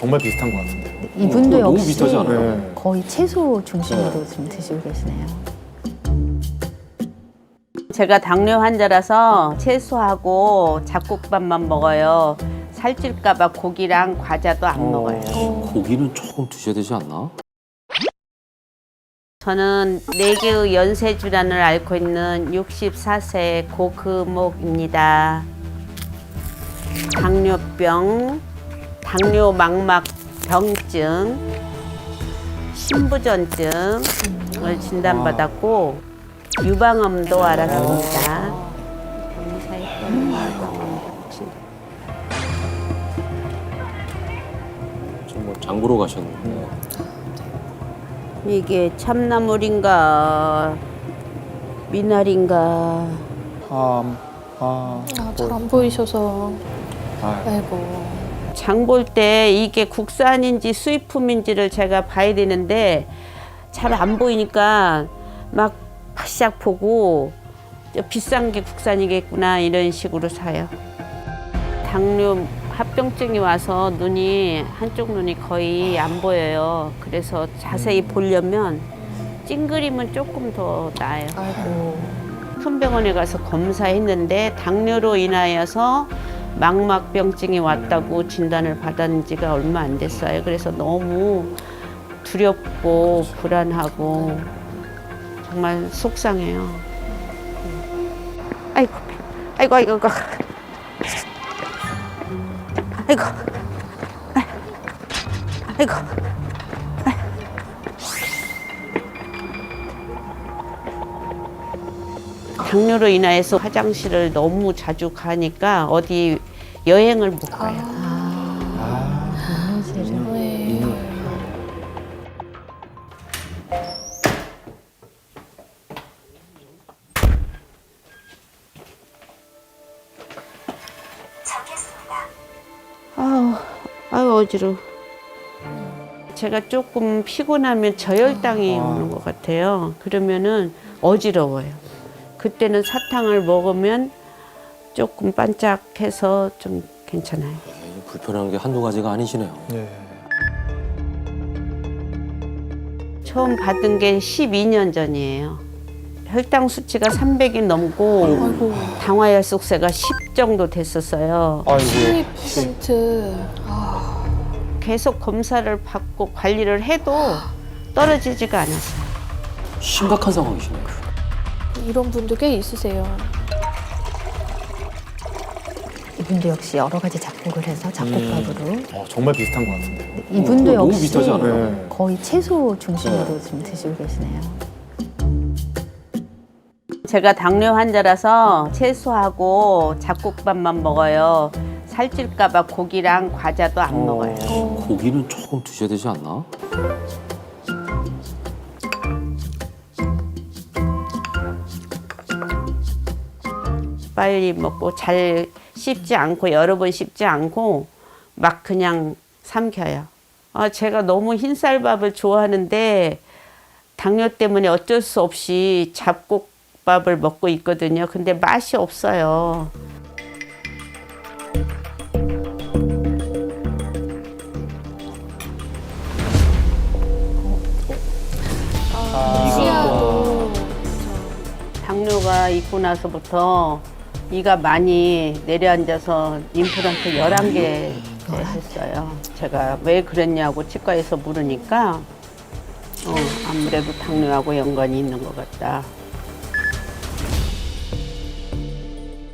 정말 비슷한 것 같은데. 이분도 어, 너무 역시 비슷하지 않아요? 네. 거의 채소 중심으로 지금 드시고 계시네요. 제가 당뇨 환자라서 채소하고 잡곡밥만 먹어요. 살찔까봐 고기랑 과자도 안 먹어요. 고기는 조금 드셔야 되지 않나? 저는 네개의 연쇄 질환을 앓고 있는 64세 고금옥입니다. 당뇨병, 당뇨 망막 병증, 신부전증을 진단받았고 유방암도 알았습니다. 지금 뭐 장보러 가셨는데. 이게 참나물인가 미나리인가. 암, 아, 아, 잘 안 보이셔서. 아, 아이고 장 볼 때 이게 국산인지 수입품인지를 제가 봐야 되는데 잘 안 보이니까 막 바싹 보고 저 비싼 게 국산이겠구나 이런 식으로 사요. 당뇨 합병증이 와서 눈이 한쪽 눈이 거의 안 보여요. 그래서 자세히 보려면 찡그리면 조금 더 나아요. 아이고 큰 병원에 가서 검사했는데 당뇨로 인하여서 망막병증이 왔다고 진단을 받은 지가 얼마 안 됐어요. 그래서 너무 두렵고 불안하고 정말 속상해요. 아이고, 아이고, 아이고, 아이고. 아이고, 아이고. 당뇨로 인하여서 화장실을 너무 자주 가니까 어디 여행을 못 가요. 네. 아우, 아유 어지러. 제가 조금 피곤하면 저혈당이 오는 것 같아요. 그러면은 어지러워요. 그때는 사탕을 먹으면 조금 반짝해서 좀 괜찮아요. 에이, 불편한 게 한두 가지가 아니시네요. 예. 처음 받은 게 12년 전이에요. 혈당 수치가 300이 넘고 아이고 당화혈색소가 10 정도 됐었어요. 아이고, 12% 아, 계속 검사를 받고 관리를 해도 떨어지지가 않았어요. 심각한 상황이시네요. 이런 분도 꽤 있으세요. 이분도 역시 여러 가지 작곡을 해서 작곡밥으로 어, 정말 비슷한 것 같은데. 이분도 어, 너무 역시 비슷하지 않아요? 네. 거의 채소 중심으로 지금 드시고 계시네요. 제가 당뇨 환자라서 채소하고 잡곡밥만 먹어요. 살찔까봐 고기랑 과자도 안 먹어요. 고기는 조금 드셔야 되지 않나? 빨리 먹고 잘 씹지 않고 여러 번 씹지 않고 막 그냥 삼켜요. 아, 제가 너무 흰쌀밥을 좋아하는데 당뇨 때문에 어쩔 수 없이 잡곡밥을 먹고 있거든요. 근데 맛이 없어요. 시야도 당뇨가 있고 나서부터 이가 많이 내려앉아서 임플란트 11개 했어요. 제가 왜 그랬냐고 치과에서 물으니까 어, 아무래도 당뇨하고 연관이 있는 것 같다.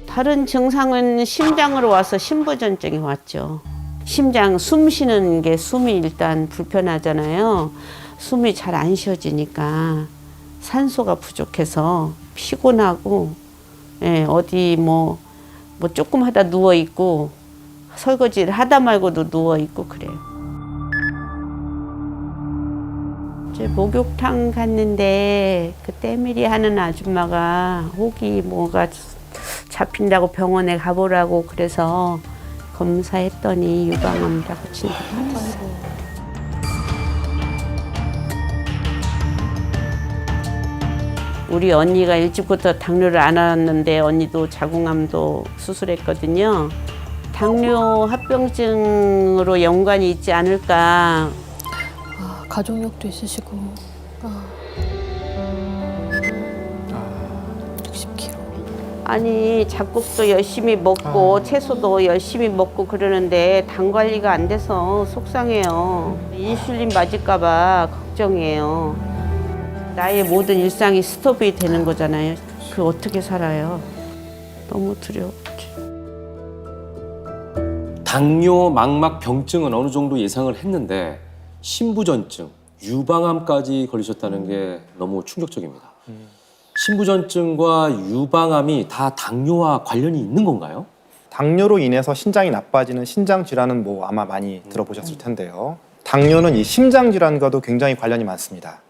다른 증상은 심장으로 와서 심부전증이 왔죠. 심장 숨 쉬는 게 숨이 일단 불편하잖아요. 숨이 잘 안 쉬어지니까 산소가 부족해서 피곤하고 예, 어디 뭐, 뭐 조금 하다 누워 있고 설거지를 하다 말고도 누워 있고 그래요. 이제 목욕탕 갔는데 그 때밀이 하는 아줌마가 혹이 뭐가 잡힌다고 병원에 가보라고 그래서 검사했더니 유방암이라고 진단받았어요. 우리 언니가 일찍부터 당뇨를 안 왔는데 언니도 자궁암도 수술했거든요. 당뇨 합병증으로 연관이 있지 않을까. 아, 가족력도 있으시고. 아. 60kg. 아니 잡곡도 열심히 먹고 채소도 열심히 먹고 그러는데 당 관리가 안 돼서 속상해요. 인슐린 맞을까 봐 걱정이에요. 나의 모든 일상이 스톱이 되는 거잖아요. 그 어떻게 살아요? 너무 두려워. 당뇨 망막 병증은 어느 정도 예상을 했는데 신부전증, 유방암까지 걸리셨다는 게 너무 충격적입니다. 신부전증과 유방암이 다 당뇨와 관련이 있는 건가요? 당뇨로 인해서 신장이 나빠지는 신장 질환은 뭐 아마 많이 들어보셨을 텐데요. 당뇨는 이 심장 질환과도 굉장히 관련이 많습니다.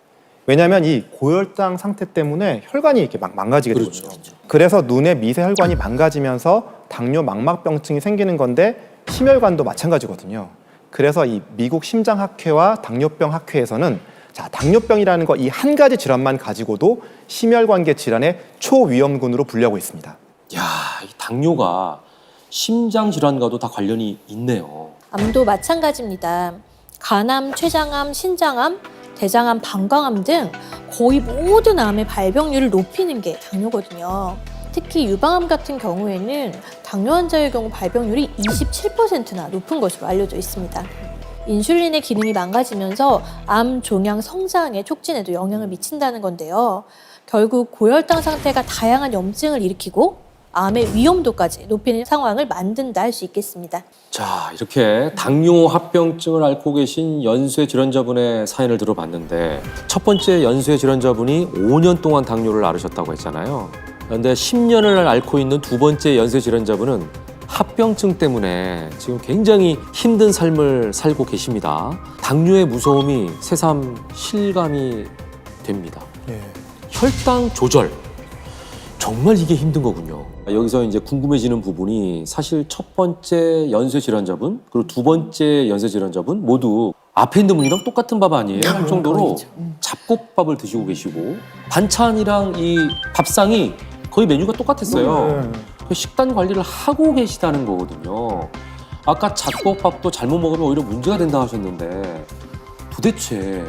왜냐하면 이 고혈당 상태 때문에 혈관이 이렇게 막 망가지게 그렇죠. 되거든요. 그래서 눈의 미세 혈관이 망가지면서 당뇨 망막병증이 생기는 건데 심혈관도 마찬가지거든요. 그래서 이 미국 심장학회와 당뇨병 학회에서는 자 당뇨병이라는 거 이 한 가지 질환만 가지고도 심혈관계 질환의 초위험군으로 분류하고 있습니다. 야, 이 당뇨가 심장 질환과도 다 관련이 있네요. 암도 마찬가지입니다. 간암, 췌장암, 신장암, 대장암, 방광암 등 거의 모든 암의 발병률을 높이는 게 당뇨거든요. 특히 유방암 같은 경우에는 당뇨 환자의 경우 발병률이 27%나 높은 것으로 알려져 있습니다. 인슐린의 기능이 망가지면서 암 종양 성장에 촉진에도 영향을 미친다는 건데요. 결국 고혈당 상태가 다양한 염증을 일으키고 암의 위험도까지 높이는 상황을 만든다 할 수 있겠습니다. 자, 이렇게 당뇨 합병증을 앓고 계신 연쇄 질환자분의 사연을 들어봤는데 첫 번째 연쇄 질환자분이 5년 동안 당뇨를 앓으셨다고 했잖아요. 그런데 10년을 앓고 있는 두 번째 연쇄 질환자분은 합병증 때문에 지금 굉장히 힘든 삶을 살고 계십니다. 당뇨의 무서움이 새삼 실감이 됩니다. 예. 혈당 조절. 정말 이게 힘든 거군요. 여기서 이제 궁금해지는 부분이 사실 첫 번째 연쇄 질환자분 그리고 두 번째 연쇄 질환자분 모두 앞에 있는 분이랑 똑같은 밥 아니에요? 할 정도로 잡곡밥을 드시고 계시고 반찬이랑 이 밥상이 거의 메뉴가 똑같았어요. 네. 그 식단 관리를 하고 계시다는 거거든요. 아까 잡곡밥도 잘못 먹으면 오히려 문제가 된다 하셨는데 도대체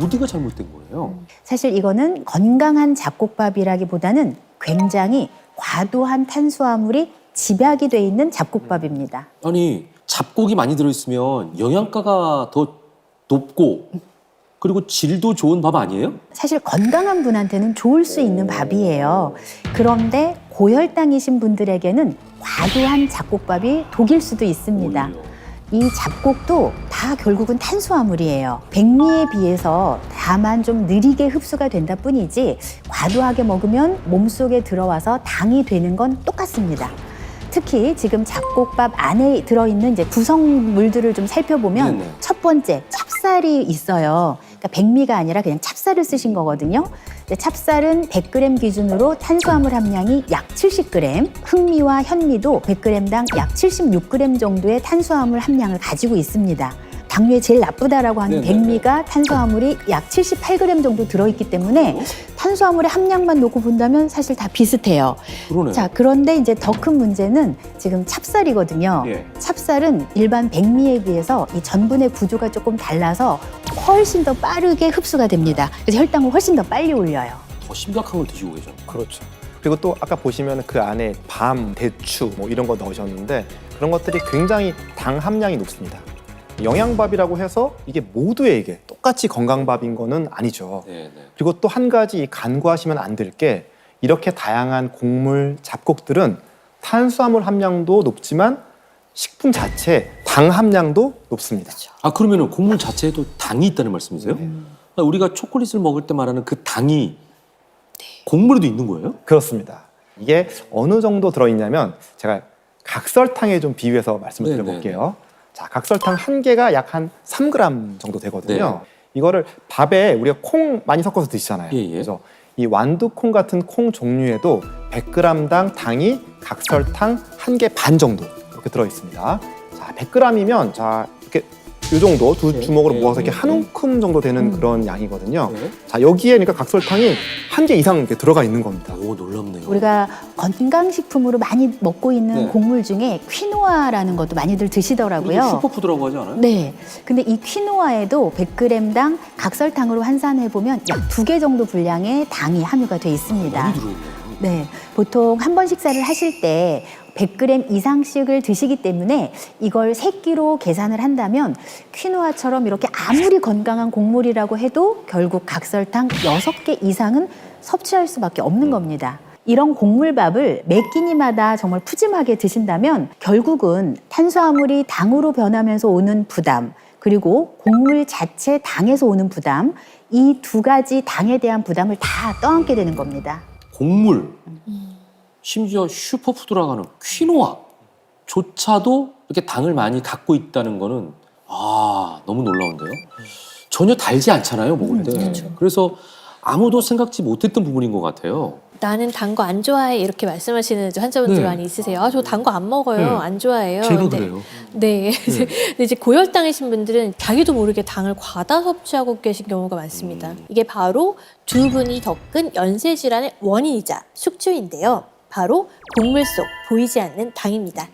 어디가 잘못된 거예요? 사실 이거는 건강한 잡곡밥이라기보다는 굉장히 과도한 탄수화물이 집약이 돼 있는 잡곡밥입니다. 아니 잡곡이 많이 들어있으면 영양가가 더 높고 그리고 질도 좋은 밥 아니에요? 사실 건강한 분한테는 좋을 수 있는 밥이에요. 그런데 고혈당이신 분들에게는 과도한 잡곡밥이 독일 수도 있습니다. 오히려. 이 잡곡도 다 결국은 탄수화물이에요. 백미에 비해서 다만 좀 느리게 흡수가 된다 뿐이지 과도하게 먹으면 몸속에 들어와서 당이 되는 건 똑같습니다. 특히 지금 잡곡밥 안에 들어있는 이제 구성물들을 좀 살펴보면 네네. 첫 번째 찹쌀이 있어요. 그러니까 백미가 아니라 그냥 찹쌀을 쓰신 거거든요. 근데 찹쌀은 100g 기준으로 탄수화물 함량이 약 70g, 흑미와 현미도 100g당 약 76g 정도의 탄수화물 함량을 가지고 있습니다. 당뇨에 제일 나쁘다라고 하는 네네네. 백미가 탄수화물이 약 78g 정도 들어있기 때문에 탄수화물의 함량만 놓고 본다면 사실 다 비슷해요. 그러네. 자, 그런데 이제 더 큰 문제는 지금 찹쌀이거든요. 예. 찹쌀은 일반 백미에 비해서 이 전분의 구조가 조금 달라서 훨씬 더 빠르게 흡수가 됩니다. 그래서 혈당을 훨씬 더 빨리 올려요. 더 심각한 걸 드시고 계셨네. 그렇죠. 그리고 또 아까 보시면 그 안에 밤, 대추 뭐 이런 거 넣으셨는데 그런 것들이 굉장히 당 함량이 높습니다. 영양밥이라고 해서 이게 모두에게 똑같이 건강밥인 거는 아니죠. 네, 네. 그리고 또 한 가지 간과하시면 안 될 게 이렇게 다양한 곡물, 잡곡들은 탄수화물 함량도 높지만 식품 자체 당 함량도 높습니다. 아 그러면은 곡물 자체에도 당이 있다는 말씀이세요? 음. 아, 우리가 초콜릿을 먹을 때 말하는 그 당이 네. 곡물에도 있는 거예요? 그렇습니다. 이게 어느 정도 들어있냐면 제가 각설탕에 좀 비유해서 말씀을 네네. 드려볼게요. 자, 각설탕 한 개가 약 한 3g 정도 되거든요. 네. 이거를 밥에 우리가 콩 많이 섞어서 드시잖아요. 예, 예. 그래서 이 완두콩 같은 콩 종류에도 100g당 당이 각설탕 한 개 반 정도 이렇게 들어 있습니다. 자, 100g이면 자 이렇게 이 정도 두 네. 주먹으로 네. 모아서 이렇게 네. 한 움큼 정도 되는 음. 그런 양이거든요. 네. 자 여기에 그러니까 각설탕이 한 개 이상 이렇게 들어가 있는 겁니다. 오 놀랍네요. 우리가 건강식품으로 많이 먹고 있는 네. 곡물 중에 퀴노아라는 것도 많이들 드시더라고요. 슈퍼푸드라고 하지 않아요? 네. 근데 이 퀴노아에도 100g당 각설탕으로 환산해 보면 약 두 개 정도 분량의 당이 함유가 돼 있습니다. 많이 들어있네요. 네. 보통 한 번 식사를 하실 때 100g 이상씩을 드시기 때문에 이걸 세 끼로 계산을 한다면 퀴노아처럼 이렇게 아무리 건강한 곡물이라고 해도 결국 각설탕 여섯 개 이상은 섭취할 수밖에 없는 겁니다. 이런 곡물밥을 매 끼니마다 정말 푸짐하게 드신다면 결국은 탄수화물이 당으로 변하면서 오는 부담, 그리고 곡물 자체 당에서 오는 부담, 이 두 가지 당에 대한 부담을 다 떠안게 되는 겁니다. 곡물, 심지어 슈퍼푸드라고 하는 퀴노아조차도 이렇게 당을 많이 갖고 있다는 거는 아 너무 놀라운데요. 전혀 달지 않잖아요 먹을 때. 그렇죠. 그래서 아무도 생각지 못했던 부분인 것 같아요. 나는 단 거 안 좋아해 이렇게 말씀하시는 환자분들 네. 많이 있으세요. 아, 저 단 거 안 먹어요. 네. 안 좋아해요. 제가 근데 그래요. 네. 근데 이제 고혈당이신 분들은 자기도 모르게 당을 과다 섭취하고 계신 경우가 많습니다. 음. 이게 바로 두 분이 겪은 연쇄 질환의 원인이자 숙주인데요. 바로 곡물 속 보이지 않는 당입니다.